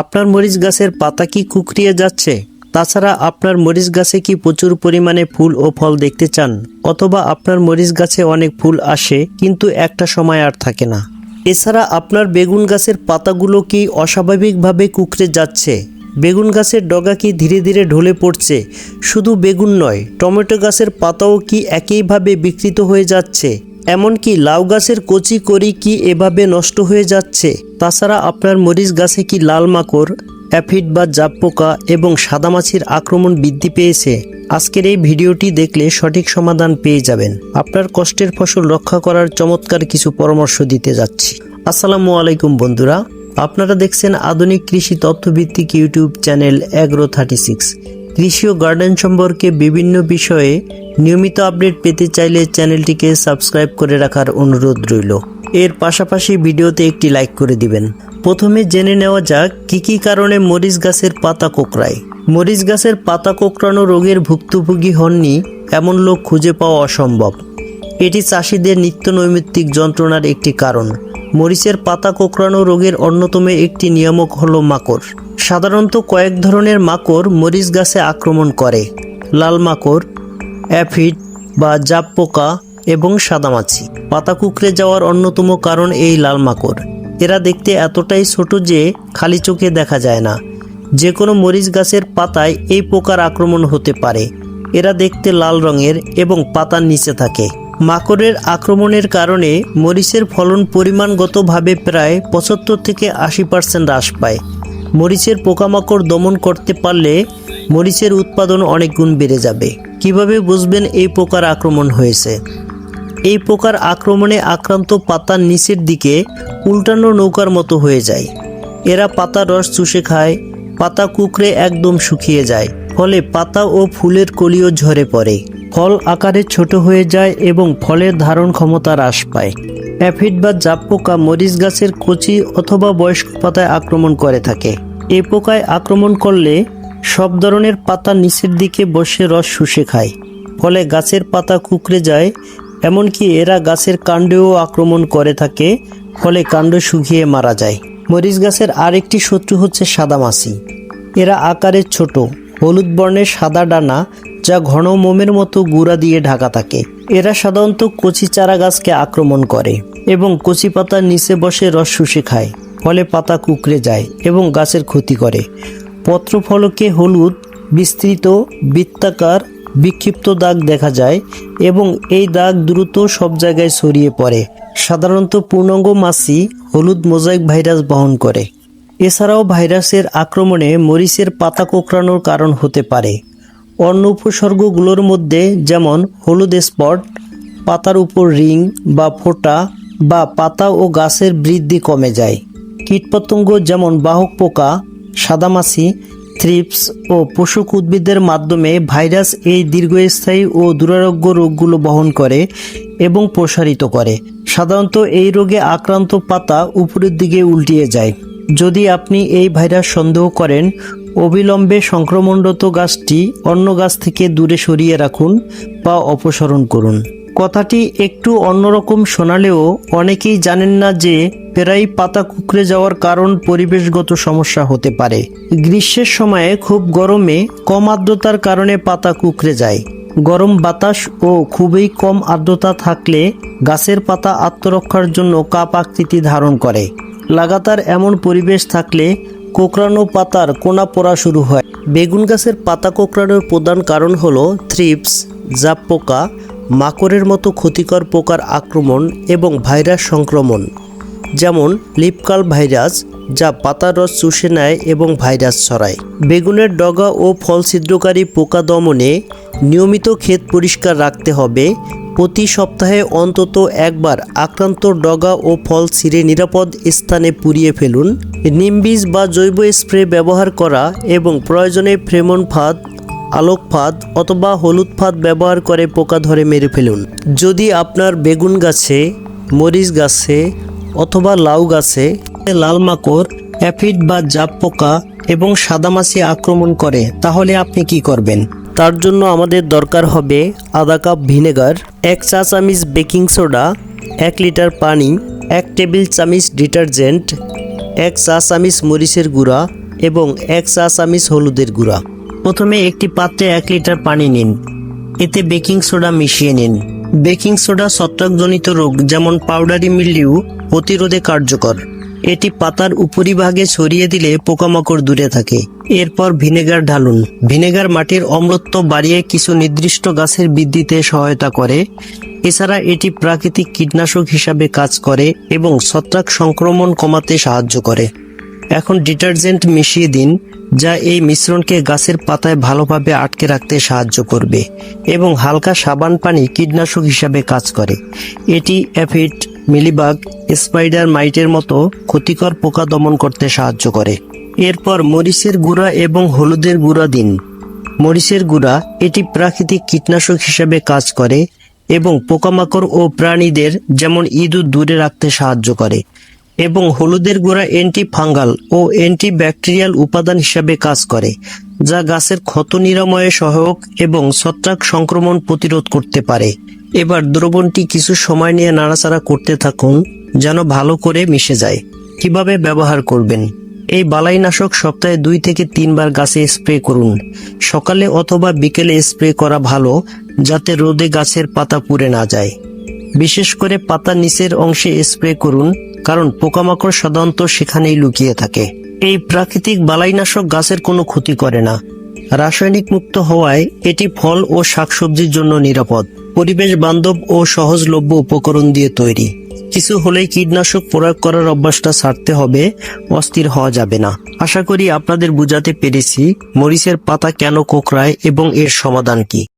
আপনার মরিচ গাছের পাতা কি কুকরিয়ে যাচ্ছে? তাছাড়া আপনার মরিচ গাছে কি প্রচুর পরিমাণে ফুল ও ফল দেখতে চান? অথবা আপনার মরিচ গাছে অনেক ফুল আসে, কিন্তু একটা সময় আর থাকে না। এছাড়া আপনার বেগুন গাছের পাতাগুলো কি অস্বাভাবিকভাবে কুকড়ে যাচ্ছে? বেগুন গাছের ডগা কি ধীরে ধীরে ঢলে পড়ছে? শুধু বেগুন নয়, টমেটো গাছের পাতাও কি একইভাবে বিকৃত হয়ে যাচ্ছে? এমনকি লাউ গাছের কচি করি কি এভাবে নষ্ট হয়ে যাচ্ছে? তাছাড়া আপনার মরিচ গাছে কি লাল মাকড়, অ্যাফিড বা জাপ পোকা এবং সাদামাছির আক্রমণ বৃদ্ধি পেয়েছে? আজকের এই ভিডিওটি দেখলে সঠিক সমাধান পেয়ে যাবেন। আপনার কষ্টের ফসল রক্ষা করার চমৎকার কিছু পরামর্শ দিতে যাচ্ছি। আসসালামু আলাইকুম বন্ধুরা। আপনারা দেখছেন আধুনিক কৃষি তথ্যভিত্তিক YouTube channel agro thirty six কৃষি ও গার্ডেন সম্পর্কে বিভিন্ন বিষয়ে নিয়মিত আপডেট পেতে চাইলে চ্যানেলটিকে সাবস্ক্রাইব করে রাখার অনুরোধ রইল। এর পাশাপাশি ভিডিওতে একটি লাইক করে দিবেন। প্রথমে জেনে নেওয়া যাক, কি কি কারণে মরিচ গাছের পাতা কোঁকড়ায়। মরিচ গাছের পাতা কোঁকড়ানো রোগের ভুক্তভোগী হননি এমন লোক খুঁজে পাওয়া অসম্ভব। এটি চাষিদের নিত্য নৈমিত্তিক যন্ত্রণার একটি কারণ। মরিচের পাতা কোঁকড়ানো রোগের অন্যতম একটি নিয়ামক হলো মাকড়। সাধারণত কয়েক ধরনের মাকড় মরিচ গাছে আক্রমণ করে। লাল মাকড়, অ্যাফিড বা জাপ পোকা এবং সাদামাছি। পাতা কুকড়ে যাওয়ার অন্যতম কারণ এই লাল মাকড়। এরা দেখতে এতটাই ছোট যে খালি চোখে দেখা যায় না। যে কোনো মরিচ গাছের পাতায় এই পোকার আক্রমণ হতে পারে। এরা দেখতে লাল রঙের এবং পাতার নিচে থাকে। মাকড়ের আক্রমণের কারণে মরিচের ফলন পরিমাণগতভাবে প্রায় পঁচাত্তর থেকে আশি পার্সেন্ট হ্রাস পায়। মরিচের পোকামাকড় দমন করতে পারলে মরিচের উৎপাদন অনেক গুণ বেড়ে যাবে। কীভাবে বুঝবেন এই পোকার আক্রমণ হয়েছে? এই পোকার আক্রমণে আক্রান্ত পাতার নিচের দিকে উল্টানো নৌকার মতো হয়ে যায়। এরা পাতার রস চুষে খায়, পাতা কুকড়ে একদম শুকিয়ে যায়। ফলে পাতা ও ফুলের কলিও ঝরে পড়ে। ফল আকারে ছোট হয়ে যায় এবং ফলের ধারণ ক্ষমতা হ্রাস পায়। অ্যাফিড বা জাপ পোকা মরিচ গাছের কচি অথবা বয়স্ক পাতায় আক্রমণ করে থাকে। এ পোকায় আক্রমণ করলে সব ধরনের পাতা নিচের দিকে বসে রস শুষে খায়। ফলে গাছের পাতা কুকড়ে যায়, এমনকি এরা গাছের কাণ্ডেও আক্রমণ করে থাকে, ফলে কাণ্ড শুকিয়ে মারা যায়। মরিচ গাছের আরেকটি শত্রু হচ্ছে সাদামাছি। এরা আকারে ছোট হলুদ বর্ণের সাদা ডানা যা ঘন মোমের মতো গুঁড়া দিয়ে ঢাকা থাকে। এরা সাধারণত কচি চারা গাছকে আক্রমণ করে এবং কচি পাতার নিচে বসে রস শুষে খায়, ফলে পাতা কুকড়ে যায় এবং গাছের ক্ষতি করে। পত্রফলকে হলুদ, বিস্তৃত, বৃত্তাকার, বিক্ষিপ্ত দাগ দেখা যায় এবং এই দাগ দ্রুত সব জায়গায় ছড়িয়ে পড়ে। সাধারণত পূর্ণাঙ্গ মাছি হলুদ মোজাইক ভাইরাস বহন করে। এছাড়াও ভাইরাসের আক্রমণে মরিচের পাতা কোঁকড়ানোর কারণ হতে পারে। অন্য উপসর্গগুলোর মধ্যে যেমন হলুদ স্পট, পাতার উপর রিং বা ফোঁটা বা পাতা ও গাছের বৃদ্ধি কমে যায়। কীটপতঙ্গ যেমন বাহক পোকা, সাদামাছি, থ্রিপস ও পোষক উদ্ভিদের মাধ্যমে ভাইরাস এই দীর্ঘস্থায়ী ও দুরারোগ্য রোগগুলো বহন করে এবং প্রসারিত করে। সাধারণত এই রোগে আক্রান্ত পাতা উপরের দিকে উল্টিয়ে যায়। যদি আপনি এই ভাইরাস সন্দেহ করেন, অবিলম্বে সংক্রমণরত গাছটি অন্য গাছ থেকে দূরে সরিয়ে রাখুন বা অপসারণ করুন। কথাটি একটু অন্যরকম শোনালেও অনেকেই জানেন না যে প্রায় পাতা কুকড়ে যাওয়ার কারণ পরিবেশগত সমস্যা হতে পারে। গ্রীষ্মের সময়ে খুব গরমে কম আর্দ্রতার কারণে পাতা কুকড়ে যায়। গরম বাতাস ও খুবই কম আর্দ্রতা থাকলে গাছের পাতা আত্মরক্ষার জন্য কাপ আকৃতি ধারণ করে। লাগাতার এমন পরিবেশ থাকলে কোকড়ানো পাতার কোনা পড়া শুরু হয়। বেগুন গাছের পাতা কোকড়ানোর প্রধান কারণ হলো থ্রিপস, জাপ পোকা, মাকড়ের মতো ক্ষতিকর পোকার আক্রমণ এবং ভাইরাস সংক্রমণ। যেমন লিপকাল ভাইরাস, যা পাতার রস চুষে নেয় এবং ভাইরাস ছড়ায়। বেগুনের ডগা ও ফল ছিদ্রকারী পোকা দমনে নিয়মিত ক্ষেত পরিষ্কার রাখতে হবে প্রতি সপ্তাহে অন্তত একবার আক্রান্ত ডগা ও ফল ছিঁড়ে নিরাপদ স্থানে পুড়িয়ে ফেলুন। নিমবীজ বা জৈব স্প্রে ব্যবহার করা এবং প্রয়োজনে ফ্রেমন ফাঁদ, আলোক ফাঁদ অথবা হলুদ ফাঁদ ব্যবহার করে পোকা ধরে মেরে ফেলুন। যদি আপনার বেগুন গাছে, মরিচ গাছে অথবা লাউ গাছে লাল মাকড়, অ্যাফিড বা জাপ পোকা এবং সাদামাছি আক্রমণ করে, তাহলে আপনি কি করবেন? তার জন্য আমাদের দরকার হবে আধা কাপ ভিনেগার, এক চা চামিচ বেকিং সোডা, এক লিটার পানি, এক টেবিল চামিচ ডিটারজেন্ট, এক চা চামিচ মরিচের গুঁড়া এবং এক চা চামিচ হলুদের গুঁড়া। প্রথমে একটি পাত্রে এক লিটার পানি নিন। এতে বেকিং সোডা মিশিয়ে নিন। বেকিং সোডা ছত্রাকজনিত রোগ যেমন পাউডারি মিল্ডিউ প্রতিরোধে কার্যকর। এটি পাতার উপরিভাগে ছড়িয়ে দিলে পোকামাকড় দূরে থাকে। এরপর ভিনেগার ঢালুন। ভিনেগার মাটির অম্লত্ব বাড়িয়ে কিছু নির্দিষ্ট গাছের বৃদ্ধিতে সহায়তা করে। এছাড়া এটি প্রাকৃতিক কীটনাশক হিসাবে কাজ করে এবং ছত্রাক সংক্রমণ কমাতে সাহায্য করে। এখন ডিটারজেন্ট মিশিয়ে দিন, যা এই মিশ্রণকে গাছের পাতায় ভালোভাবে আটকে রাখতে সাহায্য করবে এবং হালকা সাবান পানি কীটনাশক হিসাবে কাজ করে। এটি অ্যাফিড মিলিবাগ স্পাইডার মাইটের মতো ক্ষতিকর পোকা দমন করতে সাহায্য করে। এরপর মরিচের গুঁড়া এবং হলুদের গুঁড়া দিন। মরিচের গুঁড়া এটি প্রাকৃতিক কীটনাশক হিসেবে কাজ করে এবং পোকামাকড় ও প্রাণীদের যেমন ইঁদুর দূরে রাখতে সাহায্য করে এবং হলুদের গুঁড়া অ্যান্টি ফাঙ্গাল ও অ্যান্টি ব্যাকটেরিয়াল উপাদান হিসাবে কাজ করে। যা গাছের ক্ষত নিরাময়ে সহায়ক এবং ছত্রাক সংক্রমণ প্রতিরোধ করতে পারে। এবার দ্রবণটি কিছু সময় নিয়ে নাড়াচাড়া করতে থাকুন, যেন ভালো করে মিশে যায়। কীভাবে ব্যবহার করবেন? এই বালাইনাশক সপ্তাহে দুই থেকে তিনবার গাছে স্প্রে করুন। সকালে অথবা বিকেলে স্প্রে করা ভালো, যাতে রোদে গাছের পাতা পুড়ে না যায়। বিশেষ করে পাতার নিচের অংশে স্প্রে করুন, কারণ পোকামাকড় সাধারণত সেখানেই লুকিয়ে থাকে। এই প্রাকৃতিক বালাইনাশক গাছের কোনো ক্ষতি করে না। রাসায়নিক মুক্ত হওয়ায় এটি ফল ও শাকসবজির জন্য নিরাপদ। পরিবেশ বান্ধব ও সহজলভ্য উপকরণ দিয়ে তৈরি। কিছু হলেই কীটনাশক প্রয়োগ করার অভ্যাসটা ছাড়তে হবে, অস্থির হওয়া যাবে না। আশা করি আপনাদের বুঝাতে পেরেছি মরিচের পাতা কেন কোকড়ায় এবং এর সমাধান কি।